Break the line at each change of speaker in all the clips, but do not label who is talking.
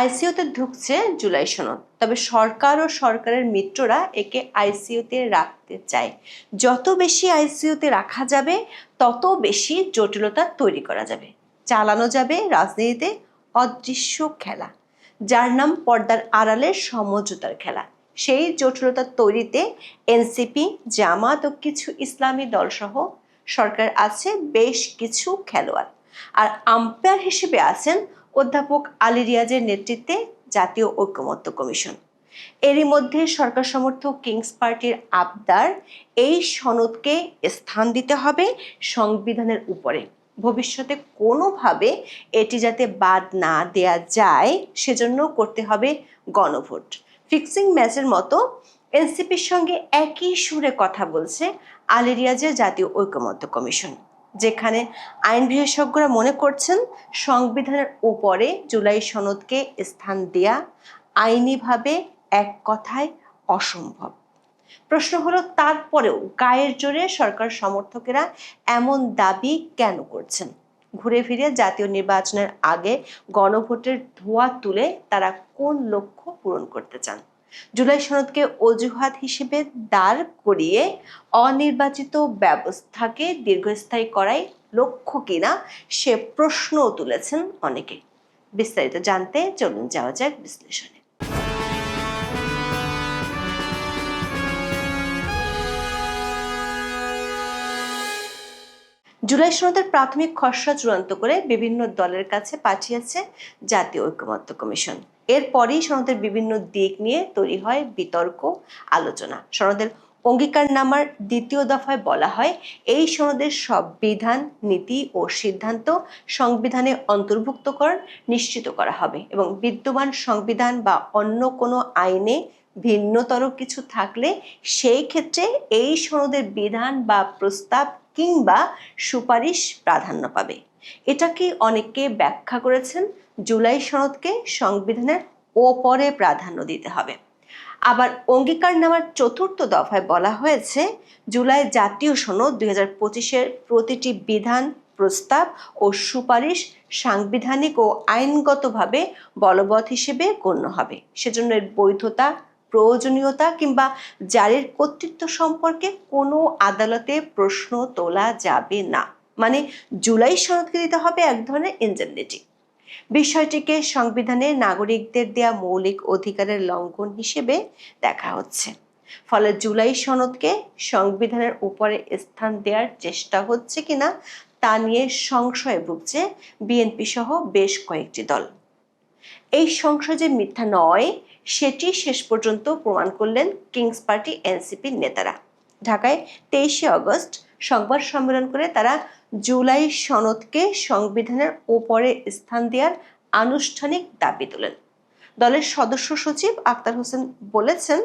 আইসিইউতে ঢুকছে জুলাই সনদ। তবে সরকার ও সরকারের মিত্ররা একে আইসিইউতে রাখতে চায়। যত বেশি আইসিইউতে রাখা যাবে, তত বেশি জটিলতা তৈরি করা যাবে। চালানো যাবে রাজনীতিতে অদৃশ্য খেলা। যার নাম পর্দার আড়ালের সমঝোতার খেলা। সেই জটিলতা তৈরিতে এনসিপি, জামাত ও কিছু ইসলামী দলসহ সরকার আছে বেশ কিছু খেলোয়াড়। আর আম্পায়ার হিসেবে আছেন অধ্যাপক আলী রিয়াজের নেতৃত্বে জাতীয় ঐক্যমত্য কমিশন। এরই মধ্যে সরকার সমর্থক কিংস পার্টির আবদার এই সনদকে স্থান দিতে হবে সংবিধানের উপরে। ভবিষ্যতে কোনোভাবে এটি যাতে বাদ না দেয়া যায়, সেজন্য করতে হবে গণভোট। ফিক্সিং ম্যাচের মতো এনসিপির সঙ্গে একই সুরে কথা বলছে আলেরিয়াজের জাতীয় ঐক্যমত্য কমিশন। যেখানে আইন বিশেষজ্ঞরা মনে করছেন সংবিধানের উপরে জুলাই সনদকে স্থান দেয়া আইনিভাবে এক কথায় অসম্ভব। প্রশ্ন হলো, তারপরেও গায়ের জোরে সরকার সমর্থকেরা এমন দাবি কেন করছেন? ঘুরে ফিরে জাতীয় নির্বাচনের আগে গণভোটের ধোয়া তুলে তারা কোন লক্ষ্য পূরণ করতে চান? জুলাই সনদকে অজুহাত হিসেবে দাঁড় করিয়ে অনির্বাচিত ব্যবস্থাকে দীর্ঘস্থায়ী করাই লক্ষ্য কিনা সে প্রশ্নও তুলেছেন অনেকে। বিস্তারিত জানতে চলুন যাওয়া যাক বিশ্লেষণে। জুলাই সনদের প্রাথমিক খসড়া চূড়ান্ত করে বিভিন্ন দলের কাছে পাঠিয়েছে জাতীয় ঐক্যমত্য কমিশন। এরপরই সনদের বিভিন্ন দিক নিয়ে তৈরি হয় বিতর্ক আলোচনা। সনদের অঙ্গীকারনামার দ্বিতীয় দফায় বলা হয়, এই সনদের সব বিধান, নীতি ও সিদ্ধান্ত সংবিধানে অন্তর্ভুক্তকরণ নিশ্চিত করা হবে এবং বিদ্যমান সংবিধান বা অন্য কোনো আইনে ভিন্নতর কিছু থাকলে সেই ক্ষেত্রে এই সনদের বিধান বা প্রস্তাব কিংবা সুপারিশ প্রাধান্য পাবে। এটাকে অনেকে ব্যাখ্যা করেছেন, জুলাই সনদকে সংবিধানের ওপরে প্রাধান্য দিতে হবে। আবার অঙ্গীকার নেওয়ার চতুর্থ দফায় বলা হয়েছে, জুলাই জাতীয় সনদ দুই হাজার পঁচিশের প্রতিটি বিধান, প্রস্তাব ও সুপারিশ সাংবিধানিক ও আইনগতভাবে বলবৎ হিসেবে গণ্য হবে। সেজন্য এর বৈধতা, প্রয়োজনীয়তা কিংবা জারির কর্তৃত্ব সম্পর্কে কোনো আদালতে প্রশ্ন তোলা যাবে না। মানে জুলাই সনদকে দিতে হবে এক ধরনের ইনজেন্ডিটি বিষয়টিকে সংবিধানে নাগরিকদের দেয়া মৌলিক অধিকারের লঙ্ঘন হিসেবে দেখা হচ্ছে। ফলে জুলাই সনদকে সংবিধানের উপরে স্থান দেওয়ার চেষ্টা হচ্ছে কিনা তা নিয়ে সংশয়ে ভুগছে বিএনপি সহ বেশ কয়েকটি দল। এই সংশয় যে মিথ্যা নয়, সেটি শেষ পর্যন্ত প্রমাণ করলেন কিংস পার্টি এনসিপির নেতারা। ঢাকায় তেইশে অগস্ট সংবাদ সম্মেলন করে তারা জুলাই সনদকে সংবিধানের ওপরে স্থান দেওয়ার আনুষ্ঠানিক দাবি তোলেন। দলের সদস্য সচিব আক্তার হোসেন বলেছেন,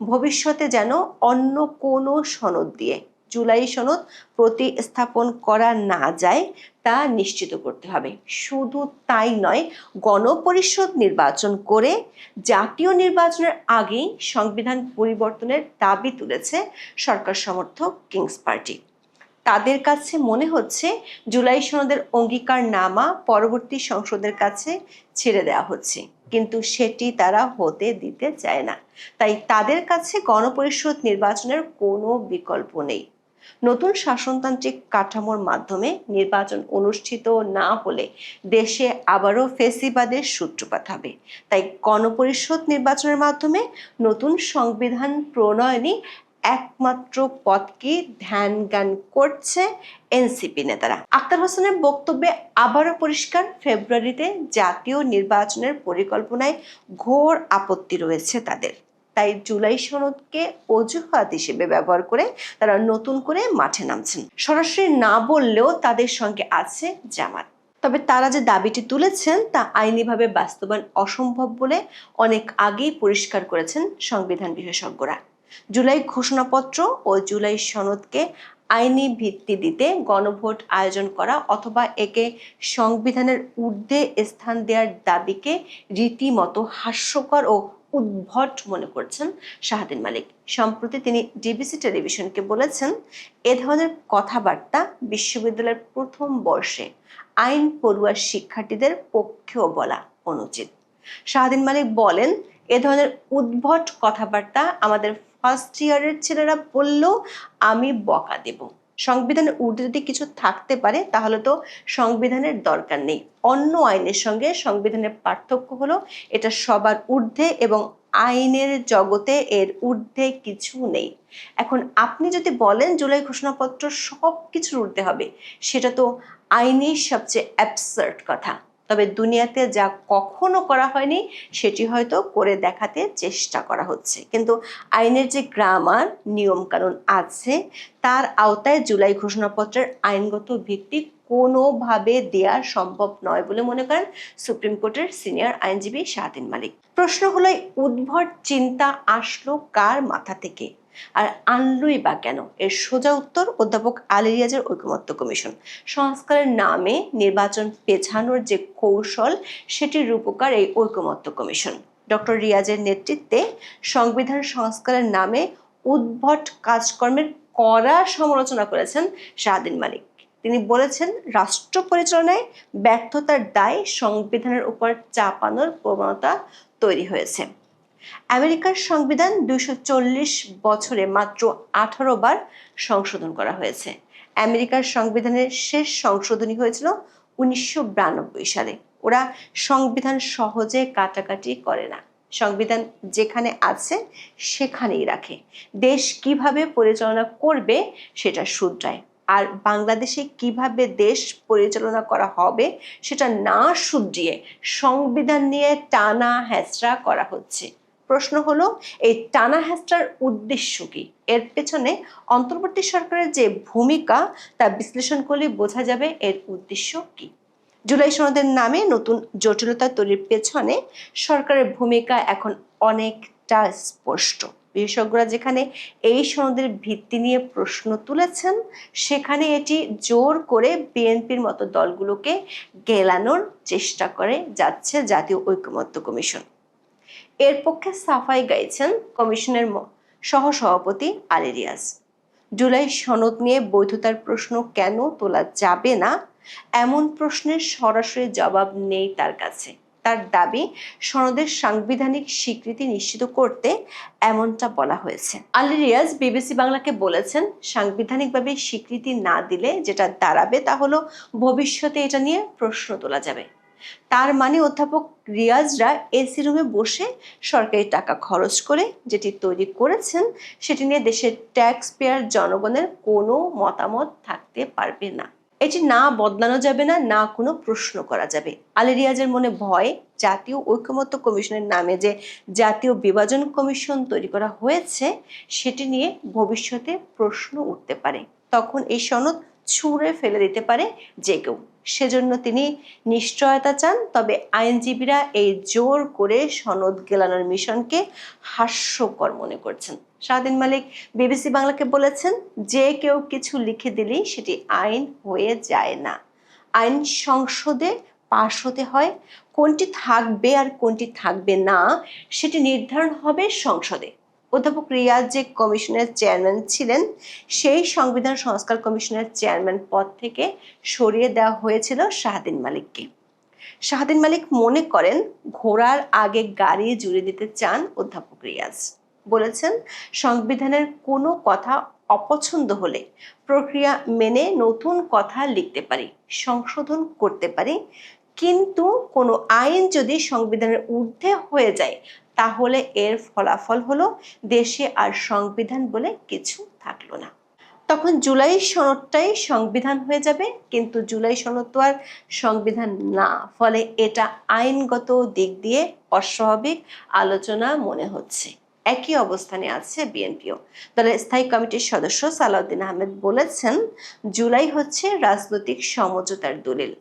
ভবিষ্যতে যেন অন্য কোনো সনদ দিয়ে জুলাই সনদ প্রতিস্থাপন করা না যায়, তা নিশ্চিত করতে হবে। শুধু তাই নয়, গণপরিষদ নির্বাচন করে জাতীয় নির্বাচনের আগেই সংবিধান পরিবর্তনের দাবি তুলেছে সরকার সমর্থক কিংস পার্টি। তাদের কাছে মনে হচ্ছে জুলাই সনদের অঙ্গীকার নামা পরবর্তী সংসদের কাছে ছেড়ে দেওয়া হচ্ছে। কিন্তু সেটি তারা হতে দিতে চায় না। তাই তাদের কাছে গণপরিষদ নির্বাচনের কোনো বিকল্প নেই। নতুন শাসনতান্ত্রিক কাঠামোর মাধ্যমে নির্বাচন অনুষ্ঠিত না হলে দেশে আবারও ফেসিবাদের সূত্রপাত হবে। তাই গণপরিষদ নির্বাচনের মাধ্যমে নতুন সংবিধান প্রণয়নই একমাত্র পথকে ধ্যান জ্ঞান করছে এনসিপি নেতারা। আক্তার হোসেনের বক্তব্যে আবারও পরিষ্কার, ফেব্রুয়ারিতে জাতীয় নির্বাচনের পরিকল্পনায় ঘোর আপত্তি রয়েছে তাদের। তাই জুলাই সনদকে অজুহাত হিসেবে ব্যবহার করে তারা নতুন করে মাঠে নামছেন। সরাসরি না বললেও তাদের সঙ্গে আছে জামাত। তবে তারা যে দাবিটি তুলেছেন তা আইনিভাবে বাস্তবায়ন অসম্ভব বলে অনেক আগেই পরিষ্কার করেছেন সংবিধান বিশেষজ্ঞরা। জুলাই ঘোষণাপত্র ও জুলাই সনদকে আইনি ভিত্তি দিতে গণভোট আয়োজন করা অথবা একে সংবিধানের ঊর্ধ্বে স্থান দেওয়ার দাবিকে রীতিমতো হাস্যকর ও উদ্ভট মনে করছেন শাহাদিন মালিক। সম্প্রতি তিনি ডিবিসি টেলিভিশনকে বলেছেন, এ ধরনের কথাবার্তা বিশ্ববিদ্যালয়ের প্রথম বর্ষে আইন পড়ুয়ার শিক্ষার্থীদের পক্ষেও বলা অনুচিত। শাহদিন মালিক বলেন, এ ধরনের উদ্ভট কথাবার্তা আমাদের ফার্স্ট ইয়ারের ছেলেরা বললেও আমি বকা দেব। সংবিধানের ঊর্ধ্বে যদি কিছু থাকতে পারে, তাহলে তো সংবিধানের দরকার নেই। অন্য আইনের সঙ্গে সংবিধানের পার্থক্য হলো, এটা সবার ঊর্ধ্বে এবং আইনের জগতে এর ঊর্ধ্বে কিছু নেই। এখন আপনি যদি বলেন জুলাই ঘোষণাপত্র সব কিছুর ঊর্ধ্বে হবে, সেটা তো আইনের সবচেয়ে অ্যাবসার্ট কথা। তবে দুনিয়াতে যা কখনো করা হয়নি, সেটি হয়তো করে দেখাতে চেষ্টা করা হচ্ছে। কিন্তু আইনের যে গ্রামার, নিয়মকানুন আছে, তার আওতায় জুলাই ঘোষণাপত্রের আইনগত ভিত্তি কোনোভাবে দেয়া সম্ভব নয় বলে মনে করেন সুপ্রিম কোর্টের সিনিয়র আইনজীবী শাহদিন মালিক। প্রশ্ন হলো উদ্ভট চিন্তা আসলো কার মাথা থেকে? আর আনলুই বা কেন? এর সোজা উত্তর অধ্যাপক আলী রিয়াজের ঐকমত্য কমিশন। সংস্কারের নামে নির্বাচন পেছানোর যে কৌশল, সেটির রূপকার এই ঐকমত্য কমিশন। ডক্টর রিয়াজের নেতৃত্বে সংবিধান সংস্কারের নামে উদ্ভট কাজকর্মের কড়া সমালোচনা করেছেন শাহদিন মালিক। তিনি বলেছেন, রাষ্ট্র পরিচালনায় ব্যর্থতার দায় সংবিধানের উপর চাপানোর প্রবণতা তৈরি হয়েছে। আমেরিকার সংবিধান দুইশো চল্লিশ বছরে মাত্র আঠারো বার সংশোধন করা হয়েছে। আমেরিকার সংবিধানের শেষ সংশোধনী হয়েছিল উনিশশো বিরানব্বই সালে। ওরা সংবিধান সহজে কাটাকাটি করে না। সংবিধান যেখানে আছে, সেখানেই রাখে। দেশ কীভাবে পরিচালনা করবে সেটা শুধরায়। আর বাংলাদেশে কীভাবে দেশ পরিচালনা করা হবে সেটা না শুধরিয়ে সংবিধান নিয়ে টানা হ্যাচড়া করা হচ্ছে। প্রশ্ন হলো, এই টানা হ্যাস্টার উদ্দেশ্য কি? এর পেছনে অন্তর্বর্তী সরকারের যে ভূমিকা, তা বিশ্লেষণ করলে বোঝা যাবে এর উদ্দেশ্য কি। জুলাই সনদের নামে নতুন জটিলতা তৈরির পেছনে সরকারের ভূমিকা এখন অনেকটা স্পষ্ট। বিশেষজ্ঞরা যেখানে এই সনদের ভিত্তি নিয়ে প্রশ্ন তুলেছেন, সেখানে এটি জোর করে বিএনপির মতো দলগুলোকে গেলানোর চেষ্টা করে যাচ্ছে জাতীয় ঐকমত্য কমিশন। এর পক্ষে সাফাই গাইছেন কমিশনের সহসভাপতি আলী রিয়াজ জুলাই সনদ নিয়ে বৈধতার প্রশ্ন কেন তোলা যাবে না? এমন প্রশ্নের সরাসরি জবাব নেই তার কাছে। তার দাবি, সনদের সাংবিধানিক স্বীকৃতি নিশ্চিত করতে এমনটা বলা হয়েছে। আলী রিয়াজ বিবিসি বাংলাকে বলেছেন, সাংবিধানিকভাবে স্বীকৃতি না দিলে যেটা দাঁড়াবে তা হলো ভবিষ্যতে এটা নিয়ে প্রশ্ন তোলা যাবে। তার মানে অধ্যাপক রিয়াজরা এসি রুমে বসে সরকারি টাকা খরচ করে যেটি তৈরি করেছেন, সেটি নিয়ে দেশের ট্যাক্স পেয়ার জনগণের কোনো মতামত থাকতে পারবে না। এটি না বদলানো যাবে না না কোনো প্রশ্ন করা যাবে। আলী রিয়াজের মনে ভয়, জাতীয় ঐক্যমত্য কমিশনের নামে যে জাতীয় বিভাজন কমিশন তৈরি করা হয়েছে, সেটি নিয়ে ভবিষ্যতে প্রশ্ন উঠতে পারে। তখন এই সনদ ছুঁড়ে ফেলে দিতে পারে যে কেউ। সেজন্য তিনি নিশ্চয়তা চান, তবে আইনজীবীরা এই জোর করে সনদ গেলানোর মিশনকে হাস্যকর মনে করছেন। স্বাধীন মালিক, বিবিসি বাংলাকে বলেছেন, যে কেউ কিছু লিখে দিলেই সেটি আইন হয়ে যায় না। আইন সংসদে পাশ হতে হয়, কোনটি থাকবে আর কোনটি থাকবে না, সেটি নির্ধারণ হবে সংসদে। অধ্যাপক রিয়াজ যে কমিশনের চেয়ারম্যান ছিলেন, সেই সংবিধান সংস্কার কমিশনের চেয়ারম্যান পদ থেকে সরিয়ে দেওয়া হয়েছিল শাহদিন মালিককে। শাহদিন মালিক মনে করেন, ঘোড়ার আগে গাড়ি জুড়ে দিতে চান অধ্যাপক রিয়াজ। বলেছেন, সংবিধানের কোনো কথা অপছন্দ হলে প্রক্রিয়া মেনে নতুন কথা লিখতে পারি, সংশোধন করতে পারি, কিন্তু কোনো আইন যদি সংবিধানের ঊর্ধ্বে হয়ে যায় তাহলে এর ফলাফল হলো দেশে আর সংবিধান বলে কিছু থাকল না। তখন জুলাই সনদটাই সংবিধান হয়ে যাবে, কিন্তু জুলাই সনদ তো আর সংবিধান না, ফলে এটা আইনগত দিক দিয়ে অস্বাভাবিক আলোচনা মনে হচ্ছে। একই অবস্থানে আছে বিএনপিও। দলের স্থায়ী কমিটির সদস্য সালাউদ্দিন আহমেদ বলেছেন, জুলাই হচ্ছে রাজনৈতিক সমঝোতার দলিল।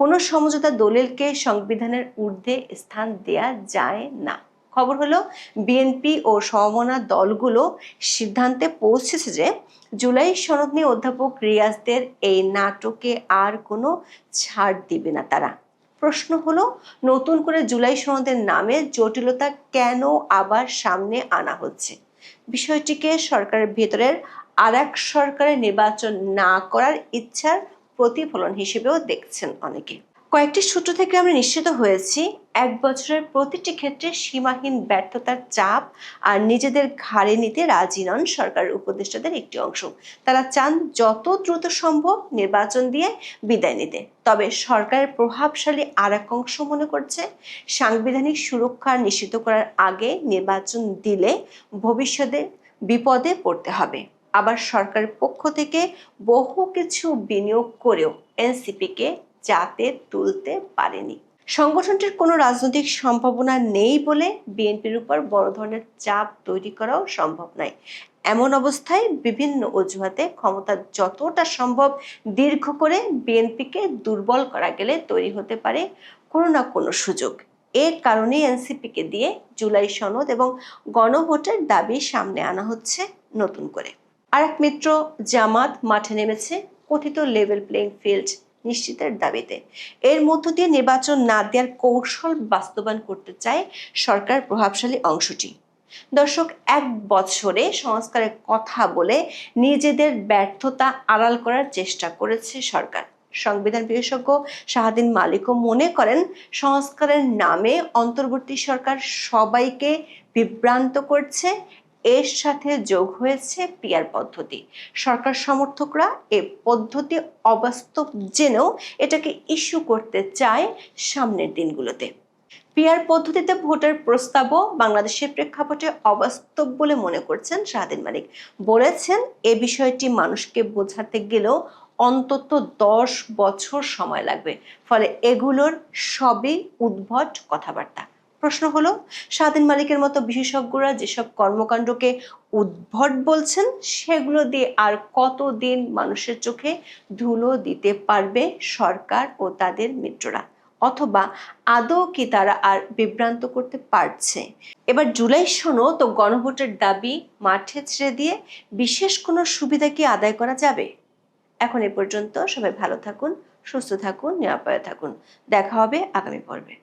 কোনো সমঝোতা দলিলকে সংবিধানের ঊর্ধ্বে স্থান দেয়া যায় না। খবর হলো বিএনপি ও সমমনা দলগুলো সিদ্ধান্তে পৌঁছেছে যে, জুলাই সনদ নিয়ে অধ্যাপক রিয়াজদের এই নাটকে আর কোনো ছাড় দিবে না তারা। প্রশ্ন হলো, নতুন করে জুলাই সনদের নামে জটিলতা কেন আবার সামনে আনা হচ্ছে? বিষয়টিকে সরকারের ভেতরের আর এক সরকারের নির্বাচন না করার ইচ্ছার প্রতিফলন হিসেবেও দেখছেন অনেকে। কয়েকটি সূত্র থেকে আমরা নিশ্চিত হয়েছি, এক বছরের প্রতিটি ক্ষেত্রে সীমাহীন ব্যর্থতার চাপ আর নিজেদের ঘাড়ে নিতে রাজি নন সরকারের উপদেষ্টাদের একটি অংশ। তারা চান যত দ্রুত সম্ভব নির্বাচন দিয়ে বিদায় নিতে। তবে সরকারের প্রভাবশালী আর এক অংশ মনে করছে, সাংবিধানিক সুরক্ষা নিশ্চিত করার আগে নির্বাচন দিলে ভবিষ্যতে বিপদে পড়তে হবে। আবার সরকারের পক্ষ থেকে বহু কিছু বিনিয়োগ করেও এনসিপিকে যাতে তুলতে পারেনি। সংগঠনটির কোনো রাজনৈতিক সম্ভাবনা নেই বলে বিএনপির উপর বড় ধরনের চাপ তৈরি করাও সম্ভব নয়। এমন অবস্থায় বিভিন্ন অজুহাতে ক্ষমতা যতটা সম্ভব দীর্ঘ করে বিএনপিকে দুর্বল করা গেলে তৈরি হতে পারে কোনো না কোনো সুযোগ। এর কারণে এনসিপিকে দিয়ে জুলাই সনদ এবং গণভোটের দাবি সামনে আনা হচ্ছে নতুন করে। আর এক মিত্র জামাত মাঠে নেমেছে, কথিত লেভেল প্লেইং ফিল্ড নিশ্চিতের দাবিতে। এর মধ্য দিয়ে নির্বাচন না দেওয়ার কৌশল বাস্তবায়ন করতে চায় সরকার প্রভাবশালী অংশটি। দর্শক, এক বছরে সংস্কারের কথা বলে নিজেদের ব্যর্থতা আড়াল করার চেষ্টা করেছে সরকার। সংবিধান বিশেষজ্ঞ শাহাদিন মালিকও মনে করেন, সংস্কারের নামে অন্তর্বর্তী সরকার সবাইকে বিভ্রান্ত করছে এর সাথে যোগ হয়েছে পিয়ার পদ্ধতি। সরকার সমর্থকরা এ পদ্ধতি অবাস্তব জেনেও এটাকে ইস্যু করতে চায় সামনের দিনগুলোতে। পিয়ার পদ্ধতিতে ভোটের প্রস্তাবও বাংলাদেশের প্রেক্ষাপটে অবাস্তব বলে মনে করছেন শাহাদিন মালিক বলেছেন, এ বিষয়টি মানুষকে বোঝাতে গেলেও অন্তত দশ বছর সময় লাগবে। ফলে এগুলোর সবই উদ্ভট কথাবার্তা। প্রশ্ন হলো, স্বাধীন মালিকের মতো বিশেষজ্ঞরা যেসব কর্মকাণ্ডকে উদ্ভট বলছেন, সেগুলো দিয়ে আর কতদিন মানুষের চোখে ধুলো দিতে পারবে সরকার ও তাদের মিত্ররা? অথবা আদৌ কি তারা আর বিভ্রান্ত করতে পারছে? এবার জুলাই শোনো, তো গণভোটের দাবি মাঠে ছেড়ে দিয়ে বিশেষ কোনো সুবিধা কি আদায় করা যাবে? এখন এ পর্যন্ত সবাই ভালো থাকুন, সুস্থ থাকুন, নিরাপদে থাকুন। দেখা হবে আগামী পর্বে।